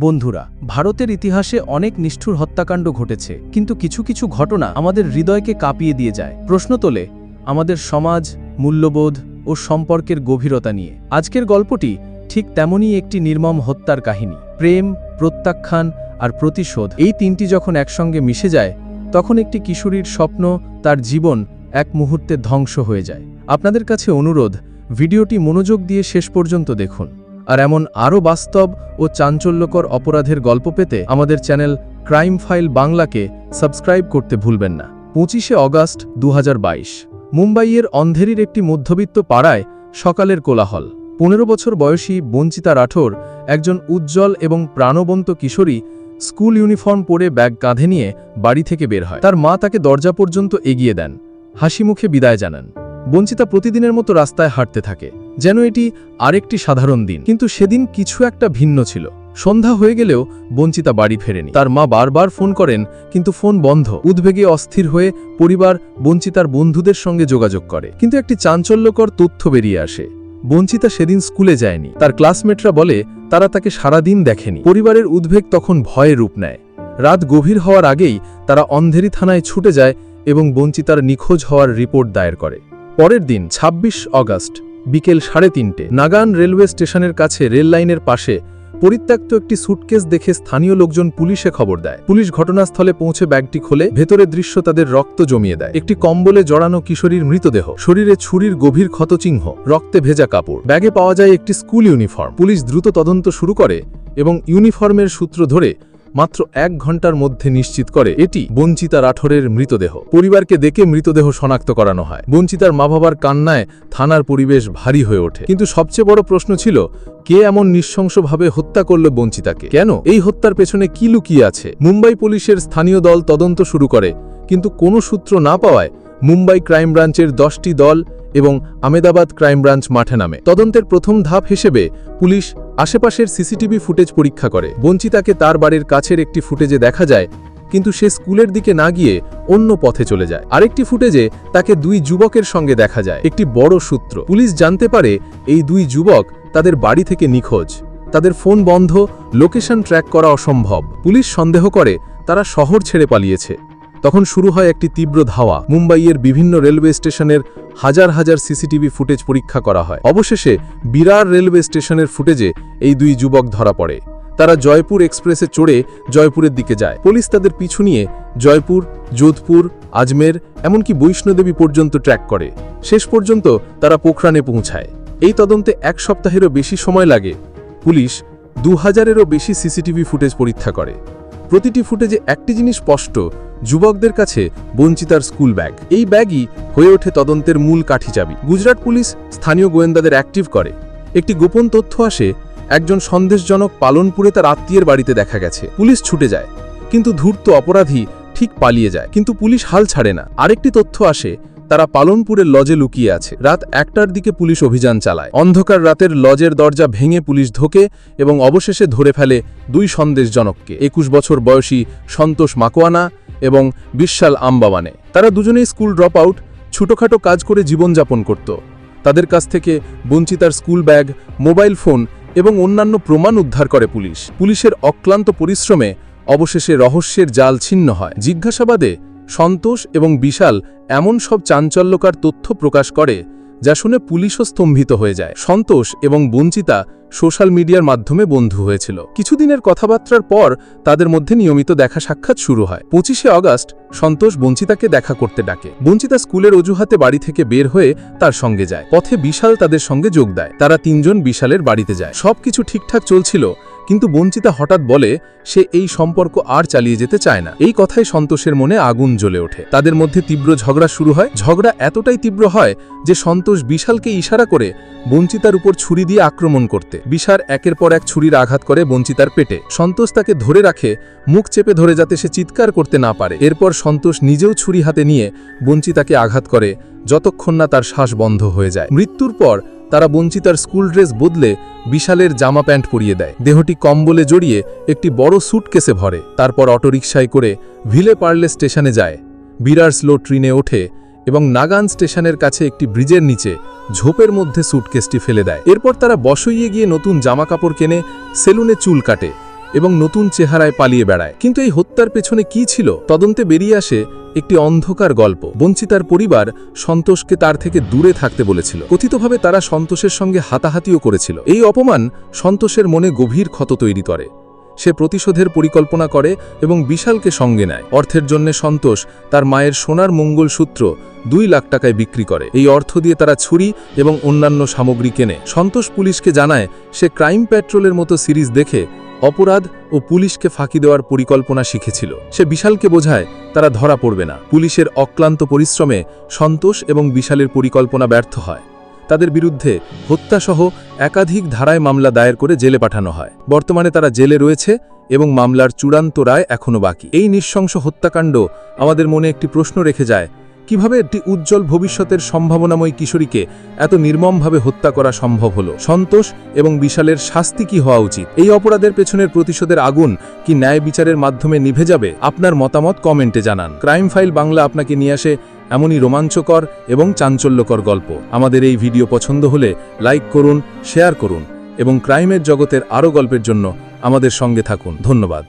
বন্ধুরা, ভারতের ইতিহাসে অনেক নিষ্ঠুর হত্যাকাণ্ড ঘটেছে, কিন্তু কিছু কিছু ঘটনা আমাদের হৃদয়কে কাঁপিয়ে দিয়ে যায়। প্রশ্ন তোলে, আমাদের সমাজ, মূল্যবোধ ও সম্পর্কের গভীরতা নিয়ে। আজকের গল্পটি ঠিক তেমনই একটি নির্মম হত্যার কাহিনী। প্রেম, প্রত্যাখ্যান আর প্রতিশোধ এই তিনটি যখন একসঙ্গে মিশে যায়, তখন একটি কিশোরীর স্বপ্ন তার জীবন এক মুহূর্তে ধ্বংস হয়ে যায়। আপনাদের কাছে অনুরোধ, ভিডিওটি মনোযোগ দিয়ে শেষ পর্যন্ত দেখুন। আর এমন আরও বাস্তব ও চাঞ্চল্যকর অপরাধের গল্প পেতে আমাদের চ্যানেল ক্রাইম ফাইল বাংলাকে সাবস্ক্রাইব করতে ভুলবেন না। পঁচিশে অগাস্ট দু হাজার বাইশ, মুম্বাইয়ের অন্ধেরির একটি মধ্যবিত্ত পাড়ায় সকালের কোলাহল। পনেরো বছর বয়সী বঞ্চিতা রাঠোর একজন উজ্জ্বল এবং প্রাণবন্ত কিশোরী স্কুল ইউনিফর্ম পরে ব্যাগ কাঁধে নিয়ে বাড়ি থেকে বের হয়। তার মা তাকে দরজা পর্যন্ত এগিয়ে দেন। হাসি মুখে বিদায় জানান। বঞ্চিতা প্রতিদিনের মতো রাস্তায় হাঁটতে থাকে। যেন এটি আরেকটি সাধারণ দিন। কিন্তু সেদিন কিছু একটা ভিন্ন ছিল। সন্ধ্যা হয়ে গেলেও বঞ্চিতা বাড়ি ফেরেনি। তার মা বারবার ফোন করেন, কিন্তু ফোন বন্ধ। উদ্বেগে অস্থির হয়ে পরিবার বঞ্চিতার বন্ধুদের সঙ্গে যোগাযোগ করে। কিন্তু একটি চাঞ্চল্যকর তথ্য বেরিয়ে আসে। বঞ্চিতা সেদিন স্কুলে যায়নি। তার ক্লাসমেটরা বলে, তারা তাকে সারাদিন দেখেনি। পরিবারের উদ্বেগ তখন ভয়ে রূপ নেয়। রাত গভীর হওয়ার আগেই তারা অন্ধেরি থানায় ছুটে যায় এবং বঞ্চিতার নিখোঁজ হওয়ার রিপোর্ট দায়ের করে। পরের দিন ২৬ অগাস্ট বিকেল সাড়ে তিনটে। নাগান রেলওয়ে স্টেশনের কাছে রেল লাইনের পাশে পরিত্যক্ত একটি সুটকেস দেখে স্থানীয় লোকজন পুলিশে খবর দেয়। পুলিশ ঘটনাস্থলে পৌঁছে ব্যাগটি খোলে ভেতরের দৃশ্য তাদের রক্ত জমিয়ে দেয়। একটি কম্বলে জড়ানো কিশোরীর মৃতদেহ, শরীরে ছুরির গভীর ক্ষতচিহ্ন, রক্তে ভেজা কাপড়। ব্যাগে পাওয়া যায় একটি স্কুল ইউনিফর্ম। পুলিশ দ্রুত তদন্ত শুরু করে এবং ইউনিফর্মের সূত্র ধরে মাত্র এক ঘণ্টার মধ্যে নিশ্চিত করে, এটি বঞ্চিতা রাঠোরের মৃতদেহ। পরিবারকে দেখে মৃতদেহ শনাক্ত করানো হয়। বঞ্চিতার মা বাবার কান্নায় থানার পরিবেশ ভারী হয়ে ওঠে। কিন্তু সবচেয়ে বড় প্রশ্ন ছিল, কে এমন নৃশংসভাবে হত্যা করল বঞ্চিতাকে? কেন? এই হত্যার পেছনে কি লুকিয়ে আছে? মুম্বাই পুলিশের স্থানীয় দল তদন্ত শুরু করে, কিন্তু কোনো সূত্র না পাওয়ায় মুম্বাই ক্রাইম ব্রাঞ্চের দশটি দল এবং আমেদাবাদ ক্রাইম ব্রাঞ্চ মাঠে নামে। তদন্তের প্রথম ধাপ হিসেবে পুলিশ আশেপাশের সিসিটিভি ফুটেজ পরীক্ষা করে। বঞ্চিতাকে তার বাড়ির কাছের একটি ফুটেজে দেখা যায়, কিন্তু সে স্কুলের দিকে না গিয়ে অন্য পথে চলে যায়। আরেকটি ফুটেজে তাকে দুই যুবকের সঙ্গে দেখা যায়। একটি বড় সূত্র। পুলিশ জানতে পারে এই দুই যুবক তাদের বাড়ি থেকে নিখোঁজ। তাদের ফোন বন্ধ, লোকেশন ট্র্যাক করা অসম্ভব। পুলিশ সন্দেহ করে, তারা শহর ছেড়ে পালিয়েছে। তখন শুরু হয় একটি তীব্র ধাওয়া। মুম্বাইয়ের বিভিন্ন রেলওয়ে স্টেশনের হাজার হাজার সিসিটিভি ফুটেজ পরীক্ষা করা হয়। অবশেষে বিরার রেলওয়ে স্টেশনের ফুটেজে এই দুই যুবক ধরা পড়ে। তারা জয়পুর এক্সপ্রেসে চড়ে জয়পুরের দিকে যায়। পুলিশ তাদের পিছু নিয়ে জয়পুর, যোধপুর, আজমের, এমনকি বৈষ্ণোদেবী পর্যন্ত ট্র্যাক করে। শেষ পর্যন্ত তারা পোখরানে পৌঁছায়। এই তদন্তে এক সপ্তাহেরও বেশি সময় লাগে। পুলিশ দু হাজারেরও বেশি সিসিটিভি ফুটেজ পরীক্ষা করে। প্রতিটি ফুটেজে একটি জিনিস স্পষ্ট যুবকদের কাছে বঞ্চিতার স্কুল ব্যাগ। এই ব্যাগই হয়ে ওঠে তদন্তের মূল কাঠিচাবি গুজরাট পুলিশ স্থানীয় গোয়েন্দাদের অ্যাক্টিভ করে। একটি গোপন তথ্য আসে, একজন সন্দেশজনক পালনপুরে তার আত্মীয়ের বাড়িতে দেখা গেছে। পুলিশ ছুটে যায়, কিন্তু ধূর্ত অপরাধী ঠিক পালিয়ে যায়, কিন্তু পুলিশ হাল ছাড়ে না। আরেকটি তথ্য আসে তারা পালনপুরের লজে লুকিয়ে আছে। রাত একটার দিকে পুলিশ অভিযান চালায়। অন্ধকার রাতের লজের দরজা ভেঙে পুলিশ ঢোকে এবং অবশেষে ধরে ফেলে দুই সন্দেশজনককে। একুশ বছর বয়সী সন্তোষ মাকোয়ানা এবং বিশাল আম্বাওয়ানে তারা দুজনেই স্কুল ড্রপ আউট, ছোটোখাটো কাজ করে জীবনযাপন করত। তাদের কাছ থেকে বঞ্চিতার স্কুল ব্যাগ, মোবাইল ফোন এবং অন্যান্য প্রমাণ উদ্ধার করে পুলিশ। পুলিশের অক্লান্ত পরিশ্রমে অবশেষে রহস্যের জাল ছিন্ন হয়। জিজ্ঞাসাবাদে সন্তোষ এবং বিশাল এমন সব চাঞ্চল্যকার তথ্য প্রকাশ করে যা শুনে পুলিশও স্তম্ভিত হয়ে যায়। সন্তোষ এবং বঞ্চিতা সোশ্যাল মিডিয়ার মাধ্যমে বন্ধু হয়েছিল। কিছুদিনের কথাবার্তার পর তাদের মধ্যে নিয়মিত দেখা সাক্ষাৎ শুরু হয়। পঁচিশে অগাস্ট সন্তোষ বঞ্চিতাকে দেখা করতে ডাকে। বঞ্চিতা স্কুলের অজুহাতে বাড়ি থেকে বের হয়ে তার সঙ্গে যায়। পথে বিশাল তাদের সঙ্গে যোগ দেয়। তারা তিনজন বিশালের বাড়িতে যায়। সবকিছু ঠিকঠাক চলছিল কিন্তু বঞ্চিতা হঠাৎ বলে, সে এই সম্পর্ক আর চালিয়ে যেতে চায় না। এই কথায় সন্তোষের মনে আগুন জ্বলে ওঠে। তাদের মধ্যে তীব্র ঝগড়া শুরু হয়। ঝগড়া এতটাই তীব্র হয় যে সন্তোষ বিশালকে ইশারা করে বঞ্চিতার উপর ছুরি দিয়ে আক্রমণ করতে। বিশার একের পর এক ছুরির আঘাত করে বঞ্চিতার পেটে। সন্তোষ তাকে ধরে রাখে, মুখ চেপে ধরে যাতে সে চিৎকার করতে না পারে। এরপর সন্তোষ নিজেও ছুরি হাতে নিয়ে বঞ্চিতাকে আঘাত করে, যতক্ষণ না তার শ্বাস বন্ধ হয়ে যায়। মৃত্যুর পর তারা বঞ্চিতার স্কুল ড্রেস বদলে বিশালের জামা প্যান্ট পরিয়ে দেয়। দেহটি কম্বলে জড়িয়ে একটি বড় সুটকেসে ভরে। তারপর অটোরিকশায় করে ভিলে পার্লে স্টেশনে যায়। বিরার স্লো ট্রেনে ওঠে এবং নাগান স্টেশনের কাছে একটি ব্রিজের নিচে ঝোপের মধ্যে সুটকেসটি ফেলে দেয়। এরপর তারা বসইয়ে গিয়ে নতুন জামা কাপড় কেনে, সেলুনে চুল কাটে এবং নতুন চেহারায় পালিয়ে বেড়ায়। কিন্তু এই হত্যার পেছনে কি ছিল? তদন্তে বেরিয়ে আসে একটি অন্ধকার গল্প। বঞ্চিতার পরিবার সন্তোষকে তার থেকে দূরে থাকতে বলেছিল। কথিতভাবে তারা সন্তোষের সঙ্গে হাতাহাতিও করেছিল। এই অপমান সন্তোষের মনে গভীর ক্ষত তৈরি করে। সে প্রতিশোধের পরিকল্পনা করে এবং বিশালকে সঙ্গে নেয়। অর্থের জন্য সন্তোষ তার মায়ের সোনার মঙ্গলসূত্র দুই লাখ টাকায় বিক্রি করে। এই অর্থ দিয়ে তারা ছুরি এবং অন্যান্য সামগ্রী কেনে। সন্তোষ পুলিশকে জানায়, সে ক্রাইম প্যাট্রোলের মতো সিরিজ দেখে অপরাধ ও পুলিশকে ফাঁকি দেওয়ার পরিকল্পনা শিখেছিল। সে বিশালকে বোঝায়, তারা ধরা পড়বে না। পুলিশের অক্লান্ত পরিশ্রমে সন্তোষ এবং বিশালের পরিকল্পনা ব্যর্থ হয়। তাদের বিরুদ্ধে হত্যাসহ একাধিক ধারায় মামলা দায়ের করে জেলে পাঠানো হয়। বর্তমানে তারা জেলে রয়েছে এবং মামলার চূড়ান্ত রায় এখনও বাকি। এই নৃশংস হত্যাকাণ্ড আমাদের মনে একটি প্রশ্ন রেখে যায় কীভাবে একটি উজ্জ্বল ভবিষ্যতের সম্ভাবনাময় কিশোরীকে এত নির্মমভাবে হত্যা করা সম্ভব হলো? সন্তোষ এবং বিশালের শাস্তি কি হওয়া উচিত? এই অপরাধের পেছনের প্রতিশোধের আগুন কি ন্যায় বিচারের মাধ্যমে নিভে যাবে? আপনার মতামত কমেন্টে জানান। ক্রাইম ফাইল বাংলা আপনাকে নিয়ে আসে এমনই রোমাঞ্চকর এবং চাঞ্চল্যকর গল্প। আমাদের এই ভিডিও পছন্দ হলে লাইক করুন, শেয়ার করুন এবং ক্রাইমের জগতের আরও গল্পের জন্য আমাদের সঙ্গে থাকুন। ধন্যবাদ।